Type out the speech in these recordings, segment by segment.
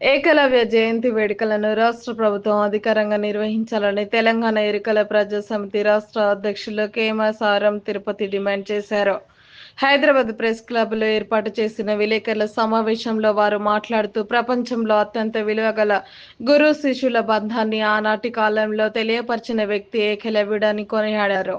ఏకలవ్య జయంతి వేడుకలను రాష్ట్ర ప్రభుత్వం అధికారంగా నిర్వహించాలని తెలంగాణ ఎరుకల ప్రజా సమితి రాష్ట్ర అధ్యక్షులు కేమసారం తిరుపతి డిమాండ్ చేశారు. హైదరాబాద్ ప్రెస్ క్లబ్లో ఏర్పాటు చేసిన విలేకరుల సమావేశంలో వారు మాట్లాడుతూ ప్రపంచంలో అత్యంత విలువగల గురు శిష్యుల బంధాన్ని ఆనాటి కాలంలో తెలియపరిచిన వ్యక్తి ఏకలవ్యుడని కొనియాడారు.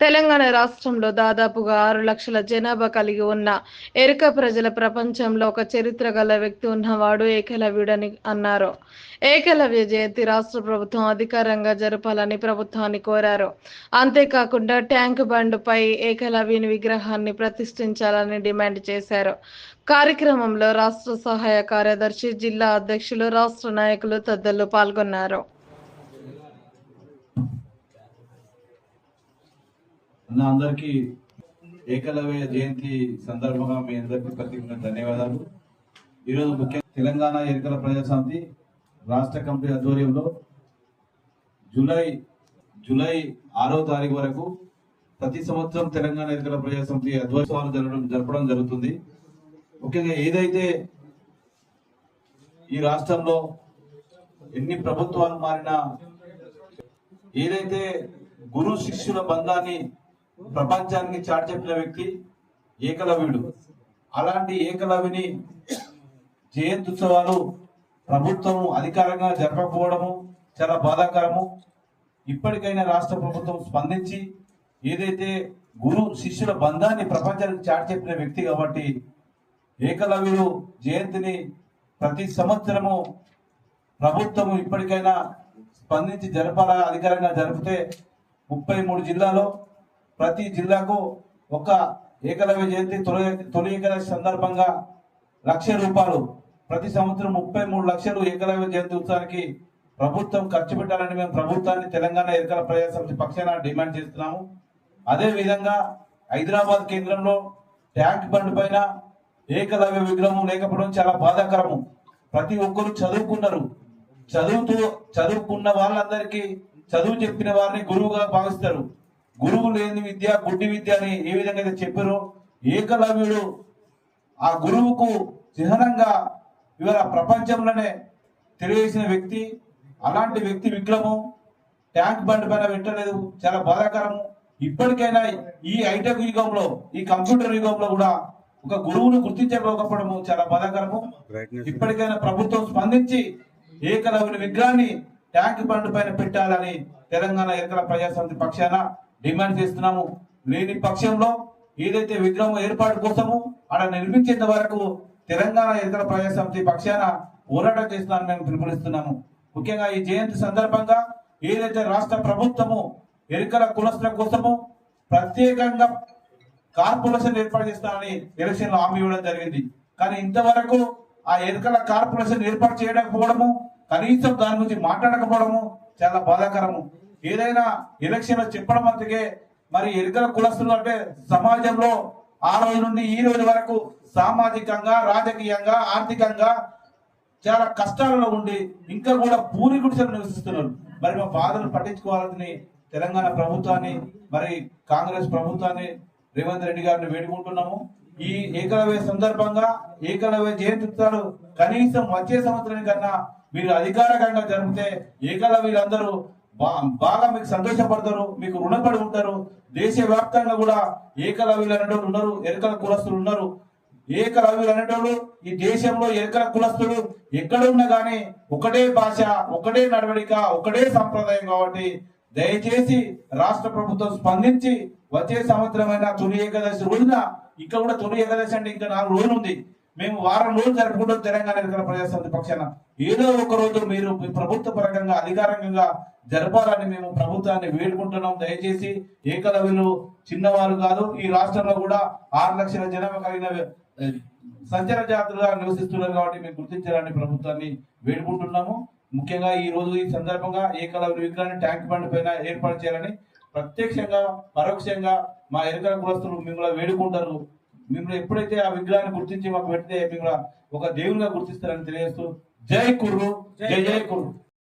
తెలంగాణ రాష్ట్రంలో దాదాపుగా ఆరు లక్షల జనాభా కలిగి ఉన్న ఎరుక ప్రజల ప్రపంచంలో ఒక చరిత్ర గల వ్యక్తి ఉన్నవాడు ఏకలవ్యుడని అన్నారు. ఏకలవ్య జయంతి రాష్ట్ర ప్రభుత్వం అధికారంగా జరపాలని ప్రభుత్వాన్ని కోరారు. అంతేకాకుండా ట్యాంక్ బండ్పై ఏకలవ్యుని విగ్రహాన్ని ప్రతిష్ఠించాలని డిమాండ్ చేశారు. కార్యక్రమంలో రాష్ట్ర సహాయ కార్యదర్శి జిల్లా అధ్యక్షులు రాష్ట్ర నాయకులు తదితరులు పాల్గొన్నారు. అన్న అందరికీ ఏకలవ్య జయంతి సందర్భంగా మీ అందరికీ ప్రత్యేకంగా ధన్యవాదాలు. ఈరోజు ముఖ్య తెలంగాణ ఎన్నికల ప్రజాసమితి రాష్ట్ర కమిటీ ఆధ్వర్యంలో జూలై జూలై ఆరో తారీఖు వరకు ప్రతి సంవత్సరం తెలంగాణ ఎన్నికల ప్రజా సమితి అధ్వర్యాలు జరగడం జరపడం జరుగుతుంది. ముఖ్యంగా ఏదైతే ఈ రాష్ట్రంలో ఎన్ని ప్రభుత్వాలు మారినా ఏదైతే గురు శిష్యుల బంధాన్ని ప్రపంచానికి చాటి చెప్పిన వ్యక్తి ఏకలవ్యుడు. అలాంటి ఏకలవిని జయంతి ఉత్సవాలు ప్రభుత్వం అధికారంగా జరపకపోవడము చాలా బాధాకరము. ఇప్పటికైనా రాష్ట్ర ప్రభుత్వం స్పందించి ఏదైతే గురు శిష్యుల బంధాన్ని ప్రపంచానికి చాటి చెప్పిన వ్యక్తి కాబట్టి ఏకలవ్యుడు జయంతిని ప్రతి సంవత్సరము ప్రభుత్వం ఇప్పటికైనా స్పందించి జరపాల అధికారంగా జరిపితే ముప్పై మూడు జిల్లాలో ప్రతి జిల్లాకు ఒక ఏకలవ్య జయంతి తొలి తొలి ఏకాదశి సందర్భంగా లక్ష రూపాయలు. ప్రతి సంవత్సరం ముప్పై మూడు లక్షలు ఏకలవ్య జయంతి ఉత్సవానికి ప్రభుత్వం ఖర్చు పెట్టాలని మేము ప్రభుత్వాన్ని తెలంగాణ ఎన్నికల ప్రజాసమితి పక్షాన డిమాండ్ చేస్తున్నాము. అదే విధంగా హైదరాబాద్ కేంద్రంలో ట్యాంక్ బండ్ పైన ఏకలవ్య విగ్రహం లేకపోవడం చాలా బాధాకరము. ప్రతి ఒక్కరు చదువుకున్నారు. చదువుతూ చదువుకున్న వాళ్ళందరికీ చదువు చెప్పిన వారిని గురువుగా భావిస్తారు. గురువు లేని విద్య గుడ్డి విద్య అని ఏ విధంగా అయితే చెప్పారో ఏకలవ్యుడు ఆ గురువుకు చిహ్నంగా ఇవాళ ప్రపంచంలోనే తెలియజేసిన వ్యక్తి అలాంటి వ్యక్తి విగ్రహం ట్యాంక్ బండ్ పైన పెట్టలేదు చాలా బాధాకరము. ఇప్పటికైనా ఈ హైటెక్ యుగంలో ఈ కంప్యూటర్ యుగంలో కూడా ఒక గురువును గుర్తించకపోవడము చాలా బాధాకరము. ఇప్పటికైనా ప్రభుత్వం స్పందించి ఏకలవ్యుని విగ్రహాన్ని ట్యాంక్ బండ్ పైన పెట్టాలని తెలంగాణ ఎన్నికల ప్రజా సమితి పక్షాన డిమాండ్ చేస్తున్నాము. లేని పక్షంలో ఏదైతే విగ్రహం ఏర్పాటు కోసము అక్కడ నిర్మించేంత వరకు తెలంగాణ ఇతర ప్రజా సమితి పక్షాన పోరాటం చేస్తున్నామని మేము పిలుపునిస్తున్నాము. ముఖ్యంగా ఈ జయంతి సందర్భంగా ఏదైతే రాష్ట్ర ప్రభుత్వము ఎరుకల కులస్తుల కోసము ప్రత్యేకంగా కార్పొరేషన్ ఏర్పాటు చేస్తానని ఎలక్షన్లో హామీ ఇవ్వడం జరిగింది. కానీ ఇంతవరకు ఆ ఎరుకల కార్పొరేషన్ ఏర్పాటు చేయకపోవడము కనీసం దాని గురించి మాట్లాడకపోవడము చాలా బాధాకరము. ఏదైనా ఎలక్షన్ చెప్పడం అందుకే మరి ఎరుకల కులస్తులు అంటే సమాజంలో ఆ రోజు నుండి ఈ రోజు వరకు సామాజికంగా రాజకీయంగా ఆర్థికంగా చాలా కష్టాలలో ఉండి ఇంకా కూడా పూరి గుడిసెలు నివసిస్తున్నారు. మరి మా బాధలు పట్టించుకోవాలని తెలంగాణ ప్రభుత్వాన్ని మరి కాంగ్రెస్ ప్రభుత్వాన్ని రేవంత్ రెడ్డి గారిని వేడుకుంటున్నాము. ఈ ఏకలవ్య సందర్భంగా ఏకలవ్య జయంతి కనీసం వచ్చే సంవత్సరం కన్నా మీరు అధికారికంగా జరిపితే ఏకలవ్యులందరూ బాగా మీకు సంతోషపడతారు మీకు రుణపడి ఉంటారు. దేశవ్యాప్తంగా కూడా ఏకలవ్యులు అనేటోళ్ళు ఉన్నారు ఎరకల కులస్తులు ఉన్నారు. ఏకలవ్యులు అనేటోళ్ళు ఈ దేశంలో ఎరకల కులస్తులు ఎక్కడున్నా కానీ గానీ ఒకటే భాష ఒకటే నడవడిక ఒకటే సంప్రదాయం కాబట్టి దయచేసి రాష్ట్ర ప్రభుత్వం స్పందించి వచ్చే సంవత్సరమైన తొలి ఏకాదశి రోజున ఇక్కడ కూడా తొలి ఏకాదశి అంటే ఇంకా నాలుగు రోజులు ఉంది. మేము వారం రోజులు జరుపుకుంటాం తెలంగాణ ఎన్నికల ప్రజాస్వామ్య పక్షాన. ఏదో ఒక రోజు మీరు ప్రభుత్వ పరంగా అధికారికంగా జరపాలని మేము ప్రభుత్వాన్ని వేడుకుంటున్నాం. దయచేసి ఏకలవ్యులు చిన్నవారు కాదు ఈ రాష్ట్రంలో కూడా ఆరు లక్షల జనాభా కలిగిన ఏ, సంచార జాతులుగా నివసిస్తున్నారు కాబట్టి మేము గుర్తించాలని ప్రభుత్వాన్ని వేడుకుంటున్నాము. ముఖ్యంగా ఈ రోజు ఈ సందర్భంగా ఏకలవ్య విగ్రహాన్ని ట్యాంక్ బండ్ పైన ఏర్పాటు చేయాలని ప్రత్యక్షంగా పరోక్షంగా మా ఎరుకల కులస్తులు మిమ్మల్ని వేడుకుంటారు. మిమ్మల్ని ఎప్పుడైతే ఆ విగ్రహాన్ని గుర్తించి మాకు పెడితే మిమ్మల్ని ఒక దేవునిగా గుర్తిస్తారని తెలియజేస్తూ జై కుర్రు జై జై కుర్రు.